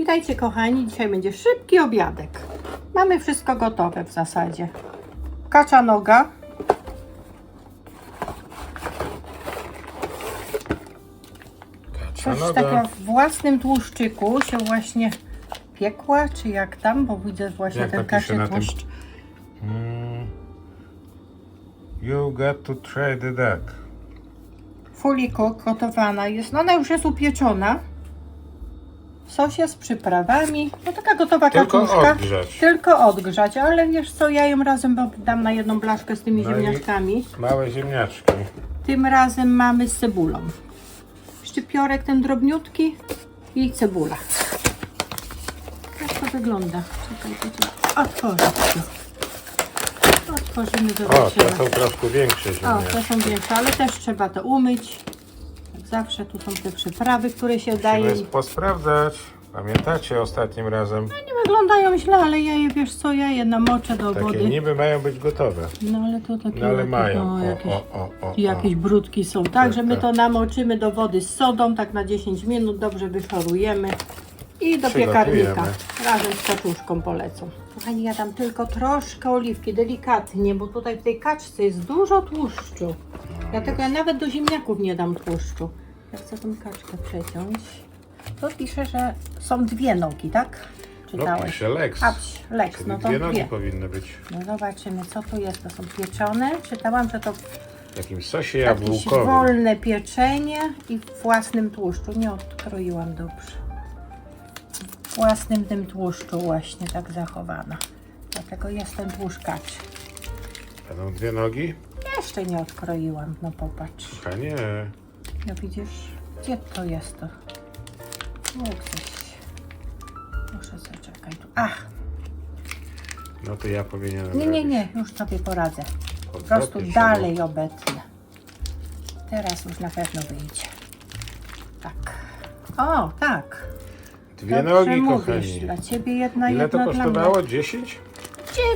Witajcie kochani, dzisiaj będzie szybki obiadek. Mamy wszystko gotowe w zasadzie. Kacza noga. Coś takiego noga. w własnym tłuszczyku się właśnie piekła, czy jak tam, bo widzę właśnie Jak ten to pisze kaczy na tym? tłuszcz. Mm. You got to try the duck. Fuliko gotowana jest. No ona już jest upieczona. Sosie z przyprawami. No taka gotowa Tylko kaczuszka. odgrzać. Tylko odgrzać, ale wiesz co, ja ją razem dam na jedną blaszkę z tymi No i- ziemniaczkami. Małe ziemniaczki. Tym razem mamy z cebulą. Szczypiorek ten drobniutki i cebula. Jak to wygląda? Czekaj, to tu otworzyć to. Otworzymy, O, zobaczymy. te są troszkę większe O, te ziemniaczki. są większe, ale też trzeba to umyć. Zawsze tu są te przyprawy, które się daje. Musimy posprawdzać. Pamiętacie ostatnim razem? Nie wyglądają źle, ale ja je, wiesz co, ja je namoczę do Takie wody. niby mają być gotowe. No ale to takie No ale jakieś, mają. no, O, jakieś, o, o, o, i jakieś o. brudki są. Także my tak. to namoczymy do wody z sodą, tak na 10 minut, dobrze wyszorujemy. I do piekarnika. Razem z kaczuszką polecą. Kochani, ja dam tylko troszkę oliwki, delikatnie, bo tutaj w tej kaczce jest dużo tłuszczu. Dlatego ja nawet do ziemniaków nie dam tłuszczu. Ja chcę tą kaczkę przeciąć. To pisze, że są dwie nogi, tak? No Czytałeś? pisze Lex. A, Lex, Czyli no to dwie nogi dwie. powinny być. No zobaczymy, co tu jest. To są pieczone. Czytałam, że to W takim sosie jakieś jabłkowym. wolne pieczenie i w własnym tłuszczu. Nie odkroiłam dobrze. W własnym tym tłuszczu właśnie tak zachowana. Dlatego jest ten tłuszcz kaczy. Będą dwie nogi? Jeszcze nie odkroiłam, no popatrz. A nie. No widzisz, gdzie to jest to? No gdzieś. Muszę zaczekać tu. Ach, No to ja powinienem nie, nie, nie, już sobie poradzę. Po prostu dalej obecnie. Teraz już na pewno wyjdzie. Tak. O, tak. Dwie Dobrze nogi, mówisz. kochani. Dla ciebie jedna, Ile to jedna dla kosztowało? mnie. 10?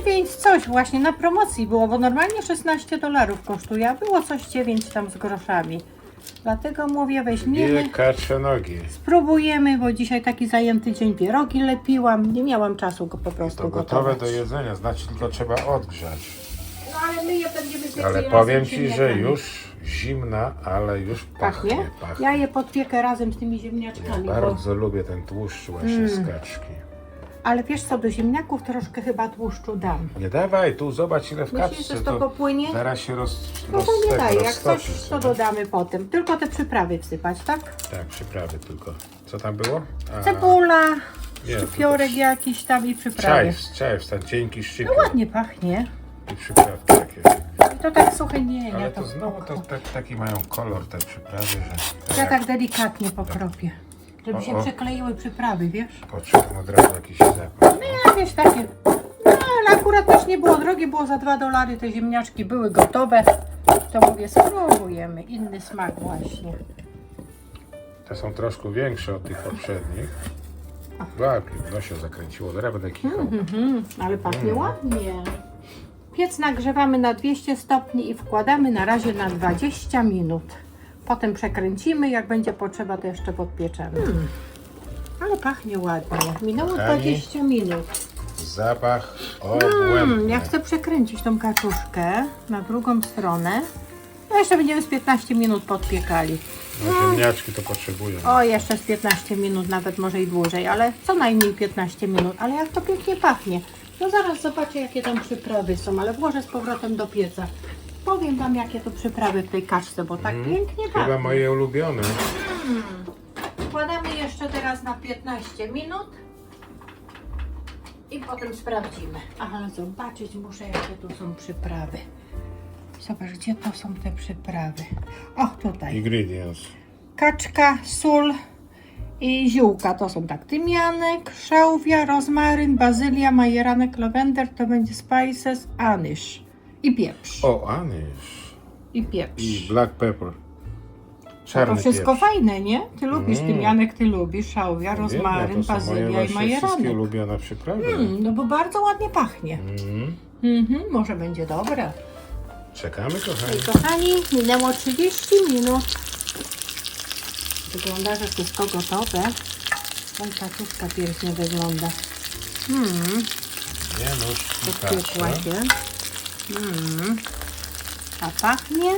9 coś właśnie na promocji było, bo normalnie 16 dolarów kosztuje, a było coś 9 tam z groszami. Dlatego mówię, weźmiemy, kacze nogi. spróbujemy, bo dzisiaj taki zajęty dzień pierogi lepiłam, nie miałam czasu go po prostu To gotowe gotować. do jedzenia, znaczy tylko trzeba odgrzać. No ale my je będziemy Ale razem powiem z Ci, że ziemniakami. już zimna, ale już pachnie. Pachnie? pachnie. Ja je podpiekę razem z tymi Ja ziemniaczkami, bo... bardzo lubię ten tłuszcz właśnie z Mm. kaczki. Ale wiesz co, do ziemniaków troszkę chyba tłuszczu dam. Nie dawaj, tu zobacz ile w Myślisz, kaczce. że to popłynie? zaraz się roz, No roz, to nie tego daj, jak roztopi coś, to sobie. dodamy potem. Tylko te przyprawy wsypać, tak? Tak, przyprawy tylko. Co tam było? A, Cebula, nie, szczypiorek jakiś tam i przyprawy. Czajw, czajw, ten cienki szczypior No ładnie pachnie. i przyprawki takie. I to tak słuchaj, nie, Ale ja to to znowu to, tak- taki mają kolor te przyprawy, że Ja tak delikatnie pokropię. Żeby się o. przykleiły przyprawy, wiesz? poczułem od razu jakiś zapach. No wiesz, takie. No ale akurat też nie było drogie, było za 2 dolary, te ziemniaczki były gotowe. To mówię, spróbujemy. Inny smak właśnie. Te są troszkę większe od tych poprzednich. Ładnie, no się zakręciło, teraz będę kichał. Mhm, ale pachnie Mm. ładnie. Piec nagrzewamy na 200 stopni i wkładamy na razie na 20 minut. Potem przekręcimy, jak będzie potrzeba, to jeszcze podpieczemy. Ale pachnie ładnie. Minęło Kochani. 20 minut. Zapach Mm, obłędny. ja chcę przekręcić tą kaczuszkę na drugą stronę. No jeszcze będziemy z 15 minut podpiekali. No, ziemniaczki to potrzebują. O, jeszcze z 15 minut, nawet może i dłużej, ale co najmniej 15 minut. Ale jak to pięknie pachnie. No zaraz zobaczę, jakie tam przyprawy są, ale włożę z powrotem do pieca. Powiem Wam, jakie to przyprawy w tej kaczce, bo tak pięknie Chyba pachnie. moje ulubione. Wkładamy jeszcze teraz na 15 minut i potem sprawdzimy. Ale zobaczyć muszę, jakie tu są przyprawy. Zobacz, gdzie to są te przyprawy. O, tutaj. Ingredients. Kaczka, sól i ziółka. To są tak tymianek, szałwia, rozmaryn, bazylia, majeranek, lawender. To będzie spices, anyż i pieprz. O, anyż. I pieprz. I black pepper. To Czarny wszystko pieprz. fajne, nie? Ty lubisz Mm. tymianek, ty lubisz szałwia, Wiem, rozmaryn, to są moje bazylia i właśnie wszystkie majeranek. ulubione przyprawy. Mm, no bo bardzo ładnie pachnie. Mm. Mhm, może będzie dobre. Czekamy, kochani. kochani, minęło 30 minut. Wygląda, że wszystko gotowe. Oj, kaczuszka pięknie wygląda. Mm, Nie podpiekła kaczka się. Mm. A pachnie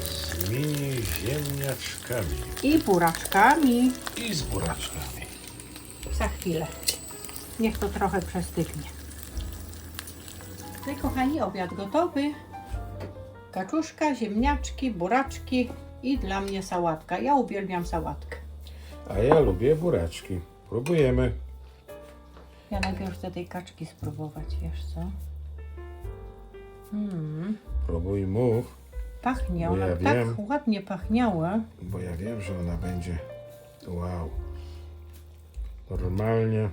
z mini ziemniaczkami i buraczkami. i z buraczkami. Za chwilę. Niech to trochę przestygnie. No kochani, obiad gotowy. Kaczuszka, ziemniaczki, buraczki i dla mnie sałatka. Ja uwielbiam sałatkę. A ja lubię buraczki. Próbujemy. Ja najpierw chcę tej kaczki spróbować, wiesz co? Mm, Próbuj mów, pachnie, Bo ona ja tak wiem. ładnie pachniała. bo ja wiem, że ona będzie wow. Normalnie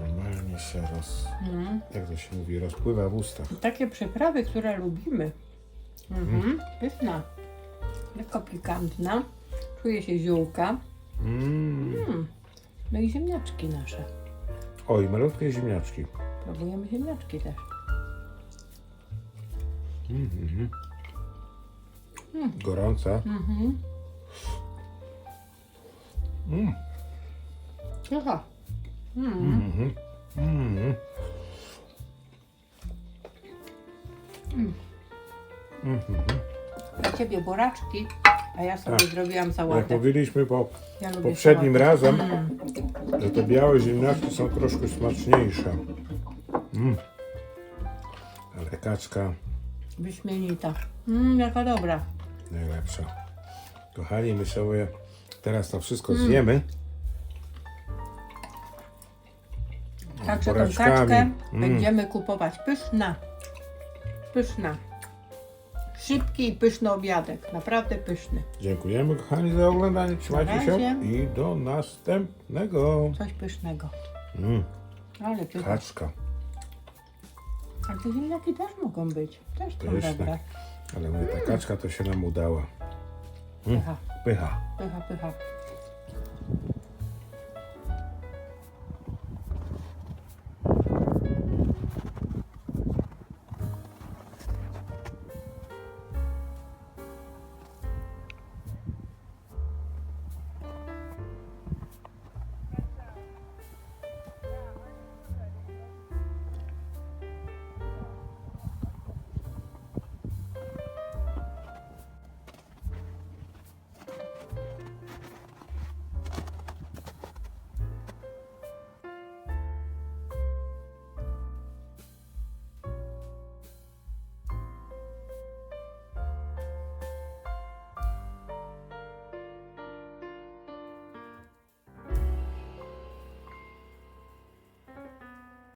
normalnie się roz... Mm. Jak to się mówi? Rozpływa w ustach. Takie przyprawy, które lubimy. Mhm, pyszna. Lekko pikantna. Czuje się ziółka. Mm. Mm. No i ziemniaczki nasze. Oj, malutkie ziemniaczki. Próbujemy ziemniaczki też. Mhm. Gorąca. Mhm. Mm. Aha. Mm. Mhm. Mhm. Mhm. Dla ciebie buraczki, a ja sobie Tak. zrobiłam Jak sałatę. mówiliśmy po Ja lubię poprzednim sałatę. razem, Mm. że te białe ziemniaczki są troszkę smaczniejsze. Mm. Ale kaczka Wyśmienita. Mm, jaka dobra. najlepsza. Kochani, my sobie teraz to wszystko zjemy. Także tą buraczkami. kaczkę Mm. będziemy kupować. Pyszna. Pyszna. Szybki i pyszny obiadek. Naprawdę pyszny. Dziękujemy kochani za oglądanie. Trzymajcie się razie. i do następnego. Coś pysznego. Mm. Ale pyszne. Kaczka. Ale te ziemniaki też mogą być. Też są Pyszne. dobre. Ale mówię, ta kaczka to się nam udała. Pycha, Pycha. pycha, pycha.